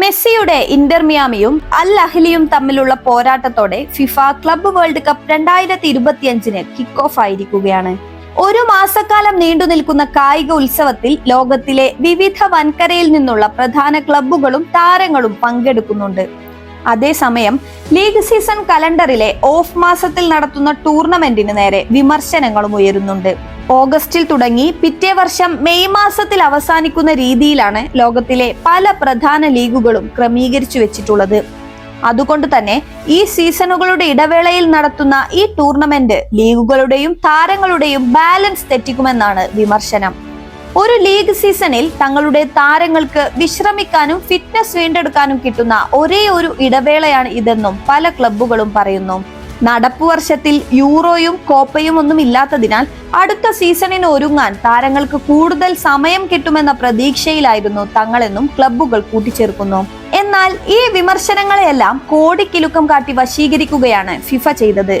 മെസ്സിയുടെ Inter മിയാമിയും Al അഹ്ലിയും തമ്മിലുള്ള പോരാട്ടത്തോടെ ഫിഫ ക്ലബ്ബ് വേൾഡ് കപ്പ് രണ്ടായിരത്തി ഇരുപത്തിയഞ്ചിന് കിക്ക് ഓഫ് ആയിരിക്കുകയാണ്. ഒരു മാസക്കാലം നീണ്ടു നിൽക്കുന്ന കായിക ഉത്സവത്തിൽ ലോകത്തിലെ വിവിധ വൻകരയിൽ നിന്നുള്ള പ്രധാന ക്ലബ്ബുകളും താരങ്ങളും പങ്കെടുക്കുന്നുണ്ട്. അതേസമയം ലീഗ് സീസൺ കലണ്ടറിലെ ഓഫ് മാസത്തിൽ നടത്തുന്ന ടൂർണമെന്റിന് നേരെ വിമർശനങ്ങളും ഉയരുന്നുണ്ട്. ഓഗസ്റ്റിൽ തുടങ്ങി പിറ്റേ വർഷം മെയ് മാസത്തിൽ അവസാനിക്കുന്ന രീതിയിലാണ് ലോകത്തിലെ പല പ്രധാന ലീഗുകളും ക്രമീകരിച്ചു വെച്ചിട്ടുള്ളത്. അതുകൊണ്ട് തന്നെ ഈ സീസണുകളുടെ ഇടവേളയിൽ നടത്തുന്ന ഈ ടൂർണമെന്റ് ലീഗുകളുടെയും താരങ്ങളുടെയും ബാലൻസ് തെറ്റിക്കുമെന്നാണ് വിമർശനം. ഒരു ലീഗ് സീസണിൽ തങ്ങളുടെ താരങ്ങൾക്ക് വിശ്രമിക്കാനും ഫിറ്റ്നസ് വീണ്ടെടുക്കാനും കിട്ടുന്ന ഒരേ ഒരു ഇടവേളയാണ് ഇതെന്നും പല ക്ലബ്ബുകളും പറയുന്നു. നടപ്പു വർഷത്തിൽ യൂറോയും കോപ്പയും ഒന്നും ഇല്ലാത്തതിനാൽ അടുത്ത സീസണിന് ഒരുങ്ങാൻ താരങ്ങൾക്ക് കൂടുതൽ സമയം കിട്ടുമെന്ന പ്രതീക്ഷയിലായിരുന്നു തങ്ങളെന്നും ക്ലബ്ബുകൾ കൂട്ടിച്ചേർക്കുന്നു. എന്നാൽ ഈ വിമർശനങ്ങളെയെല്ലാം കോടിക്കിലുക്കം കാട്ടി വശീകരിക്കുകയാണ് ഫിഫ ചെയ്തത്.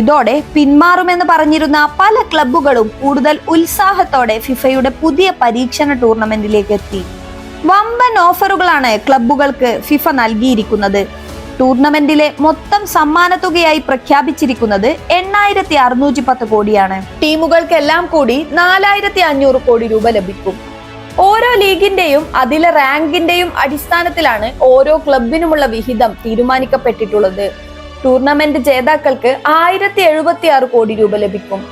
ഇതോടെ പിന്മാറുമെന്ന് പറഞ്ഞിരുന്ന പല ക്ലബ്ബുകളും കൂടുതൽ ഉത്സാഹത്തോടെ ഫിഫയുടെ പുതിയ പരീക്ഷണ ടൂർണമെന്റിലേക്ക് എത്തി വമ്പൻ ഓഫറുകളാണ് ക്ലബ്ബുകൾക്ക് ഫിഫ നൽകിയിരിക്കുന്നത്. ടൂർണമെന്റിലെ മൊത്തം സമ്മാനത്തുകയായി പ്രഖ്യാപിച്ചിരിക്കുന്നത് എണ്ണായിരത്തി അറുന്നൂറ്റി പത്ത് കോടിയാണ്. ടീമുകൾക്കെല്ലാം കൂടി നാലായിരത്തി അഞ്ഞൂറ് കോടി രൂപ ലഭിക്കും. ഓരോ ലീഗിന്റെയും അതിലെ റാങ്കിന്റെയും അടിസ്ഥാനത്തിലാണ് ഓരോ ക്ലബിനുമുള്ള വിഹിതം തീരുമാനിക്കപ്പെട്ടിട്ടുള്ളത്. ടൂർണമെന്റ് ജേതാക്കൾക്ക് ആയിരത്തി എഴുപത്തി ആറ് കോടി രൂപ ലഭിക്കും.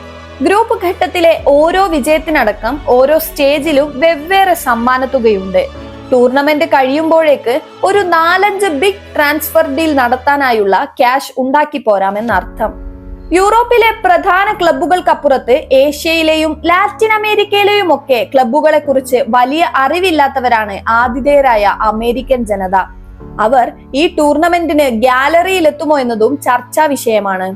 ഗ്രൂപ്പ് ഘട്ടത്തിലെ ഓരോ വിജയത്തിനടക്കം ഓരോ സ്റ്റേജിലും വെവ്വേറെ സമ്മാനത്തുകയുണ്ട്. ടൂർണമെന്റ് കഴിയുമ്പോഴേക്ക് ഒരു നാലഞ്ച് ബിഗ് ട്രാൻസ്ഫർ ഡീൽ നടത്താനായുള്ള ക്യാഷ് ഉണ്ടാക്കി പോരാമെന്നർത്ഥം. യൂറോപ്പിലെ പ്രധാന ക്ലബ്ബുകൾക്കപ്പുറത്ത് ഏഷ്യയിലെയും ലാറ്റിൻ അമേരിക്കയിലെയും ഒക്കെ ക്ലബ്ബുകളെ കുറിച്ച് വലിയ അറിവില്ലാത്തവരാണ് ആതിഥേയരായ അമേരിക്കൻ ജനത. അവർ ഈ ടൂർണമെന്റിന് ഗാലറിയിൽ എത്തുമോ എന്നതും ചർച്ചാ വിഷയമാണ്.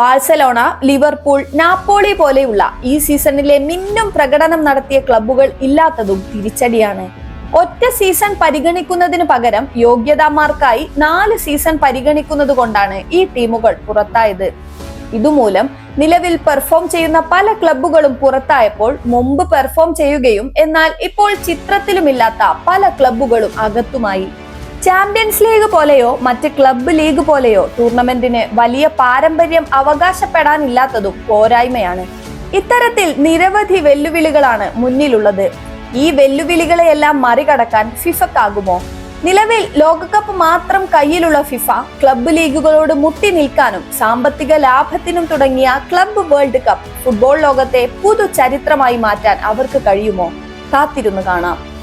ബാഴ്സലോണ ലിവർപൂൾ നാപ്പോളി പോലെയുള്ള ഈ സീസണിലെ മിന്നും പ്രകടനം നടത്തിയ ക്ലബ്ബുകൾ ഇല്ലാത്തതും തിരിച്ചടിയാണ്. ഒറ്റ സീസൺ പരിഗണിക്കുന്നതിന് പകരം യോഗ്യതാമാർക്കായി നാല് സീസൺ പരിഗണിക്കുന്നത് കൊണ്ടാണ് ഈ ടീമുകൾ പുറത്തായത്. ഇതുമൂലം നിലവിൽ പെർഫോം ചെയ്യുന്ന പല ക്ലബ്ബുകളും പുറത്തായപ്പോൾ മുമ്പ് പെർഫോം ചെയ്യുകയും എന്നാൽ ഇപ്പോൾ ചിത്രത്തിലുമില്ലാത്ത പല ക്ലബ്ബുകളും അകത്തുമായി. ചാമ്പ്യൻസ് ലീഗ് പോലെയോ മറ്റ് ക്ലബ്ബ് ലീഗ് പോലെയോ ടൂർണമെന്റിന് വലിയ പാരമ്പര്യം അവകാശപ്പെടാനില്ലാത്തതും പോരായ്മയാണ്. ഇത്തരത്തിൽ നിരവധി വെല്ലുവിളികളാണ് മുന്നിലുള്ളത്. ഈ വെല്ലുവിളികളെയെല്ലാം മറികടക്കാൻ ഫിഫക്കാകുമോ? നിലവിൽ ലോകകപ്പ് മാത്രം കയ്യിലുള്ള ഫിഫ ക്ലബ്ബ് ലീഗുകളോട് മുട്ടി നിൽക്കാനും സാമ്പത്തിക ലാഭത്തിനും തുടങ്ങിയ ക്ലബ്ബ് വേൾഡ് കപ്പ് ഫുട്ബോൾ ലോകത്തെ പുതു ചരിത്രമായി മാറ്റാൻ അവർക്ക് കഴിയുമോ? കാത്തിരുന്നു കാണാം.